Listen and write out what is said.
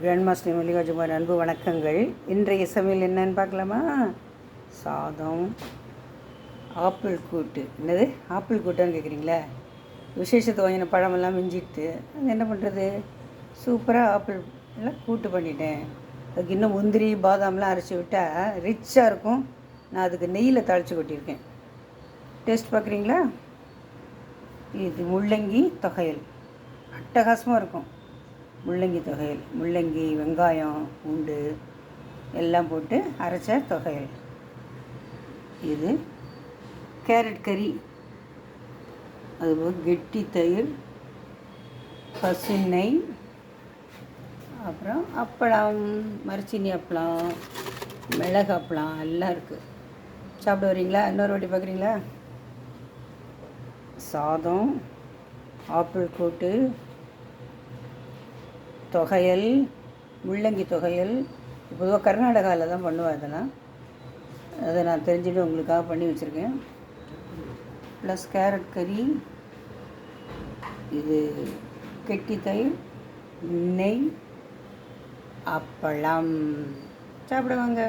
Grand master மல்லிகாஜுமார் அன்பு வணக்கங்கள். இன்றைய சமையல் என்னன்னு பார்க்கலாமா? சாதம் ஆப்பிள் கூட்டு. என்னது? ஆப்பிள் கூட்டான்னு கேட்குறீங்களா விசேஷத்தை வாங்கின பழமெல்லாம் மிஞ்சிட்டு அது என்ன பண்ணுறது சூப்பராக ஆப்பிள் எல்லாம் கூட்டு பண்ணிட்டேன். அதுக்கு இன்னும் முந்திரி பாதாம்லாம் அரைச்சி விட்டால் ரிச்சாக இருக்கும். நான் அதுக்கு நெய்யில் தாளித்து கொட்டியிருக்கேன். டேஸ்ட் பார்க்குறீங்களா? இது முள்ளங்கி தொகையல். அட்டகாசமாக இருக்கும். முள்ளங்கி தொகையல் முள்ளங்கி வெங்காயம் பூண்டு எல்லாம் போட்டு அரைச்ச தொகையல். இது கேரட் கறி அதுபோல் கெட்டி தயிர் பசுநெய் அப்புறம் அப்பளம் மரச்சினி அப்பளம் மிளகு அப்பளம் எல்லாம் இருக்குது சாப்பிட வரீங்களா இன்னொரு வாட்டி பார்க்குறீங்களா சாதம் ஆப்பிள் கூட்டு தொகையல் முள்ளங்கி தொகையல் பொதுவாக கர்நாடகாவில் தான் பண்ணுவேன் அதெல்லாம். அதை நான் தெரிஞ்சுட்டு உங்களுக்காக பண்ணி வச்சுருக்கேன். ப்ளஸ் கேரட் கறி இது கெட்டி தயிர் நெய் அப்பளம். சாப்பிடுவாங்க.